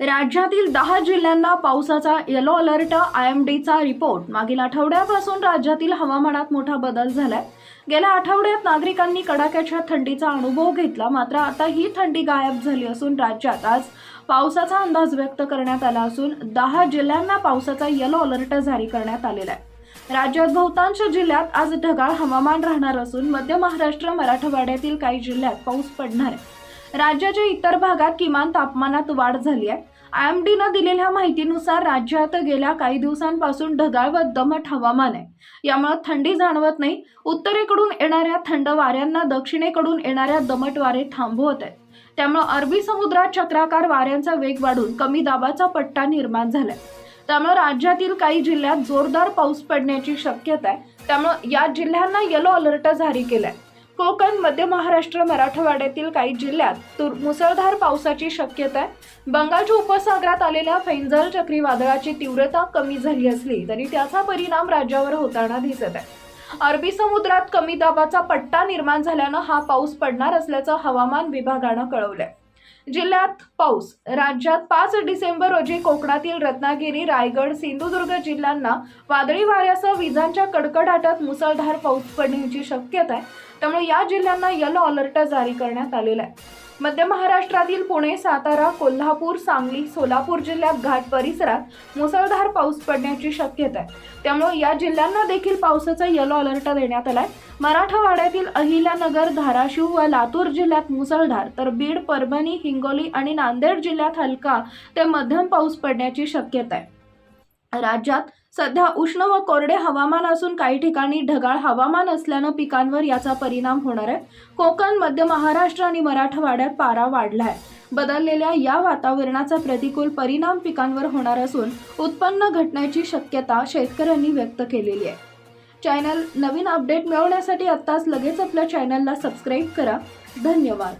राज्यातील दहा जिल्ह्यांना पावसाचा येलो अलर्ट आय एम डीचा रिपोर्ट मागील आठवड्यापासून राज्यातील हवामानात मोठा बदल झालाय. गेल्या आठवड्यात नागरिकांनी कडाक्याच्या थंडीचा अनुभव घेतला. मात्र आता ही थंडी गायब झाली असून राज्यात आज पावसाचा अंदाज व्यक्त करण्यात आला असून दहा जिल्ह्यांना पावसाचा येलो अलर्ट जारी करण्यात आलेला आहे. राज्यात बहुतांश जिल्ह्यात आज ढगाळ हवामान राहणार असून मध्य महाराष्ट्र मराठवाड्यातील काही जिल्ह्यात पाऊस पडणार आहे. राज्याच्या इतर भागात किमान तापमानात वाढ झाली आहे. आय एम डीनं दिलेल्या माहितीनुसार राज्यात गेल्या काही दिवसांपासून ढगाळ व दमट हवामान आहे. यामुळे थंडी जाणवत नाही. उत्तरेकडून येणाऱ्या थंड वाऱ्यांना दक्षिणेकडून येणाऱ्या दमट वारे थांबवत आहेत. त्यामुळे अरबी समुद्रात चक्राकार वाऱ्यांचा वेग वाढून कमी दाबाचा पट्टा निर्माण झालाय. त्यामुळे राज्यातील काही जिल्ह्यात जोरदार पाऊस पडण्याची शक्यता आहे. त्यामुळे या जिल्ह्यांना येलो अलर्ट जारी केलाय. कोकण मध्य महाराष्ट्र मराठवाड्यातील काही जिल्ह्यात तुर मुसळधार पावसाची शक्यता आहे. बंगालच्या उपसागरात आलेल्या फैंजल चक्रीवादळाची तीव्रता कमी झाली असली तरी त्याचा परिणाम राज्यावर होताना दिसत आहे. अरबी समुद्रात कमी दाबाचा पट्टा निर्माण झाल्यानं हा पाऊस पडणार असल्याचं हवामान विभागानं कळवलंय. जिल्ह्यात पाऊस. राज्यात पाच डिसेंबर रोजी कोकणातील रत्नागिरी रायगड सिंधुदुर्ग जिल्ह्यांना वादळी वाऱ्यासह विजांच्या कडकडाटात मुसळधार पाऊस पडण्याची शक्यता आहे. त्यामुळे या जिल्ह्यांना येलो अलर्ट जारी करण्यात आलेला आहे. मध्य महाराष्ट्रातील पुणे सातारा कोल्हापूर सांगली सोलापूर जिल्ह्यात घाट परिसरात मुसळधार पाऊस पडण्याची शक्यता आहे. त्यामुळे या जिल्ह्यांना देखील पावसाचा येलो अलर्ट देण्यात आलाय. मराठवाड्यातील अहिल्यानगर धाराशिव व लातूर जिल्ह्यात मुसळधार तर बीड परभणी हिंगोली आणि नांदेड जिल्ह्यात हलका ते मध्यम पाऊस पडण्याची शक्यता आहे. राज्यात सध्या उष्ण व कोरडे हवामान असून काही ठिकाणी ढगाळ हवामान असल्यानं पिकांवर याचा परिणाम होणार आहे. कोकण मध्य महाराष्ट्र आणि मराठवाड्यात पारा वाढला आहे बदललेल्या या वातावरणाचा प्रतिकूल परिणाम पिकांवर होणार असून उत्पन्न घटण्याची शक्यता शेतकऱ्यांनी व्यक्त केलेली आहे. चॅनल नवीन अपडेट मिळवण्यासाठी आत्ताच लगेच आपल्या चॅनलला सबस्क्राईब करा. धन्यवाद.